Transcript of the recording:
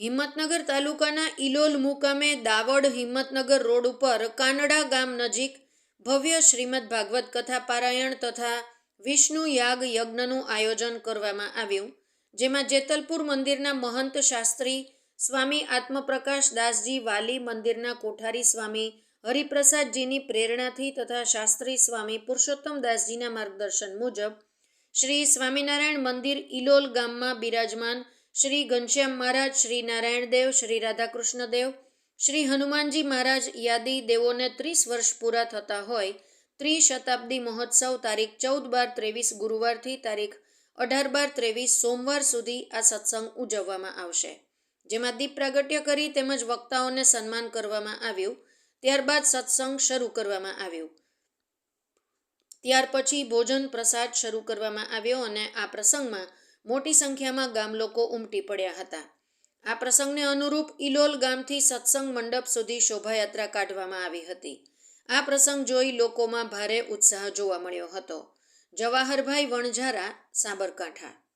હિંમતનગર તાલુકાના ઇલોલ મુકામે દાવડ હિંમતનગર રોડ ઉપર કાનડા ગામ નજીક ભવ્ય શ્રીમદ ભાગવત કથા પારાયણ તથા વિષ્ણુ યાગ યજ્ઞનું આયોજન કરવામાં આવ્યું, જેમાં જેતલપુર મંદિરના મહંત શાસ્ત્રી સ્વામી આત્મપ્રકાશ દાસજી, વાલી મંદિરના કોઠારી સ્વામી હરિપ્રસાદજીની પ્રેરણાથી તથા શાસ્ત્રી સ્વામી પુરુષોત્તમ દાસજીના માર્ગદર્શન મુજબ શ્રી સ્વામિનારાયણ મંદિર ઇલોલ ગામમાં બિરાજમાન શ્રી ઘનશ્યામ મહારાજ, શ્રી નારાયણ દેવ, શ્રી રાધાકૃષ્ણ દેવ, શ્રી હનુમાનજી મહારાજ યાદી દેવોને ત્રીસ વર્ષ પૂરા થતા હોય ત્રિશતાબ્દી મહોત્સવ તારીખ ચૌદ બાર ત્રેવીસ ગુરુવારથી તારીખ અઢાર બાર ત્રેવીસ સોમવાર સુધી આ સત્સંગ ઉજવવામાં આવશે. જેમાં દીપ પ્રાગટ્ય કરી તેમજ વક્તાઓને સન્માન કરવામાં આવ્યું. ત્યારબાદ સત્સંગ શરૂ કરવામાં આવ્યું. ત્યાર પછી ભોજન પ્રસાદ શરૂ કરવામાં આવ્યો અને આ પ્રસંગમાં મોટી સંખ્યામાં ગામ લોકો ઉમટી પડ્યા હતા. આ પ્રસંગને અનુરૂપ ઇલોલ ગામથી સત્સંગ મંડપ સુધી શોભાયાત્રા કાઢવામાં આવી હતી. આ પ્રસંગ જોઈ લોકોમાં ભારે ઉત્સાહ જોવા મળ્યો હતો. જવાહરભાઈ વણઝારા, સાબરકાંઠા.